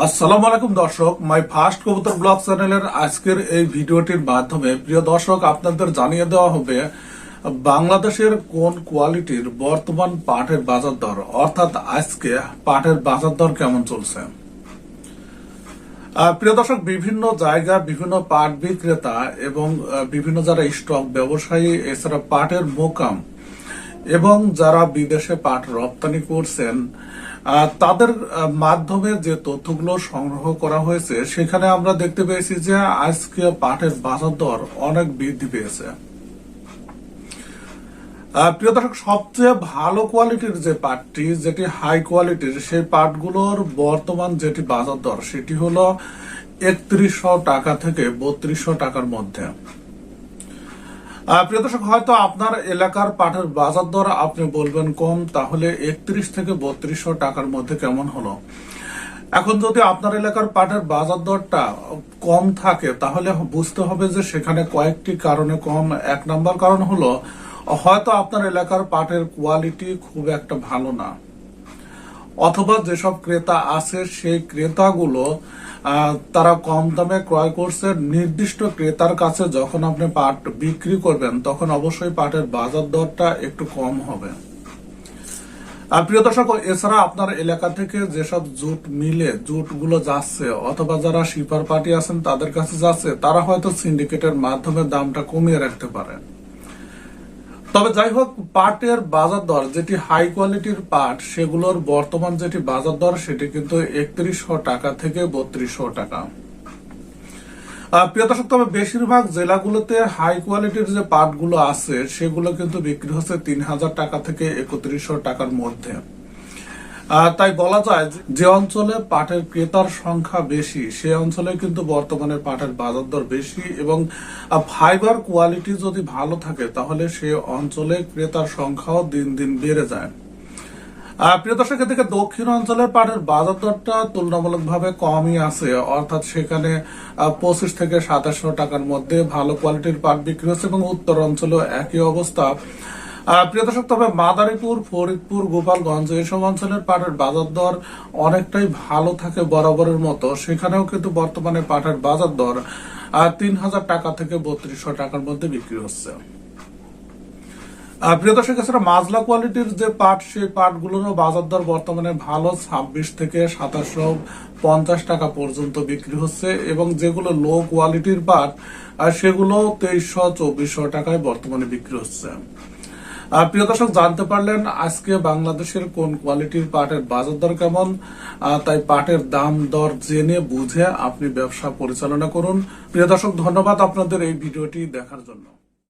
আসসালামু আলাইকুম, দর্শক। মাই ফার্স্ট কবুতর ব্লগ চ্যানেলের আজকের এই ভিডিওটির মাধ্যমে, প্রিয় দর্শক, আপনাদের জানিয়ে দেওয়া হবে, বাংলাদেশের কোন কোয়ালিটির বর্তমান পাটের বাজার দর, অর্থাৎ আজকে পাটের বাজার দর কেমন চলছে? প্রিয় দর্শক, বিভিন্ন জায়গা, বিভিন্ন পাট বিক্রেতা এবং বিভিন্ন যারা স্টক ব্যবসায়ী, এছাড়া পাটের মোকাম এবং যারা বিদেশে পাট রপ্তানি করছেন তাদের মাধ্যমে যে তথ্যগুলো সংগ্রহ করা হয়েছে, সেখানে আমরা দেখতে পেয়েছি যে আজকে পাটের বাজার দর অনেক বৃদ্ধি পেয়েছে। প্রিয় দর্শক, সবচেয়ে ভালো কোয়ালিটির যে পাটটি যেটি হাই কোয়ালিটির, সেই পাটগুলোর বর্তমান যেটি বাজার দর, সেটি হলো একত্রিশশো টাকা থেকে বত্রিশশো টাকার মধ্যে। প্রিয় দর্শক, হয়তো আপনার এলাকার পাটের বাজার দর আপনি বলবেন কম, তাহলে একত্রিশ থেকে বত্রিশশো টাকার মধ্যে কেমন হলো? এখন যদি আপনার এলাকার পাটের বাজার দরটা কম থাকে, তাহলে বুঝতে হবে যে সেখানে কয়েকটি কারণে কম। এক নাম্বার কারণ হলো, হয়তো আপনার এলাকার পাটের কোয়ালিটি খুব একটা ভালো না। অথবা যেসব ক্রেতা আছে, সেই ক্রেতাগুলো তারা কম দামে ক্রয় করছে। নির্দিষ্ট ক্রেতার কাছে যখন আপনি পাট বিক্রি করবেন, তখন অবশ্যই পাটের বাজার দরটা একটু কম হবে। প্রিয় দর্শক, এছাড়া আপনার এলাকা থেকে যেসব জুট মিলে জুটগুলো যাচ্ছে, অথবা যারা শিপার পার্টি আছেন, তাদের কাছে যাচ্ছে, তারা হয়তো সিন্ডিকেটের মাধ্যমে দামটা কমিয়ে রাখতে পারে তবে যাই হোক, পাটের বাজার দর, যেটি হাই কোয়ালিটির পাট, সেগুলোর বর্তমান যেটি বাজার দর, সেটি কিন্তু একত্রিশশো টাকা থেকে বত্রিশশো টাকা। প্রিয় দর্শক, তবে বেশিরভাগ জেলাগুলোতে হাই কোয়ালিটির যে পাটগুলো আছে, সেগুলো কিন্তু বিক্রি হচ্ছে তিন হাজার টাকা থেকে একত্রিশশো টাকার মধ্যে। তাই বলা যায় যে- অঞ্চলে পাটের ক্রেতার সংখ্যা বেশি, সে অঞ্চলে কিন্তু বর্তমানে পাটের বাজার দর বেশি এবং ফাইবার কোয়ালিটি যদি ভালো থাকে, তাহলে সে অঞ্চলে ক্রেতার সংখ্যাও দিন দিন বেড়ে যায়। প্রিয় দর্শক, এদিকে দক্ষিণ অঞ্চলের পাটের বাজার দরটা তুলনামূলকভাবে কমই আছে। অর্থাৎ সেখানে পঁচিশ থেকে সাতাশশো টাকার মধ্যে ভালো কোয়ালিটির পাট বিক্রি হচ্ছে এবং উত্তর অঞ্চলেও একই অবস্থা। প্রিয় দর্শক, তবে মাদারীপুর, ফরিদপুর, গোপালগঞ্জ এসব অঞ্চলের পাটের বাজার দর অনেকটাই ভালো থাকে বরাবরের মতো। সেখানেও কিন্তু বর্তমানে পাটের বাজার দর তিন হাজার টাকা থেকে বত্রিশশো টাকার মধ্যে বিক্রি হচ্ছে। প্রিয় দর্শক, এছাড়া মাজলা কোয়ালিটির যে পাট, সেই পাটগুলোরও বাজার দর বর্তমানে ভালো। ছাব্বিশ থেকে সাতাশশো পঞ্চাশ টাকা পর্যন্ত বিক্রি হচ্ছে এবং যেগুলো লো কোয়ালিটির পাট সেগুলো তেইশশো, চব্বিশশো টাকায় বর্তমানে বিক্রি হচ্ছে। প্রিয় দর্শক, জানতে পারলেন আজকে বাংলাদেশের কোন কোয়ালিটির পাটের বাজার দর কেমন? তাই পাটের দাম দর জেনে বুঝে আপনি ব্যবসা পরিচালনা করুন। প্রিয় দর্শক, ধন্যবাদ আপনাদের এই ভিডিওটি দেখার জন্য।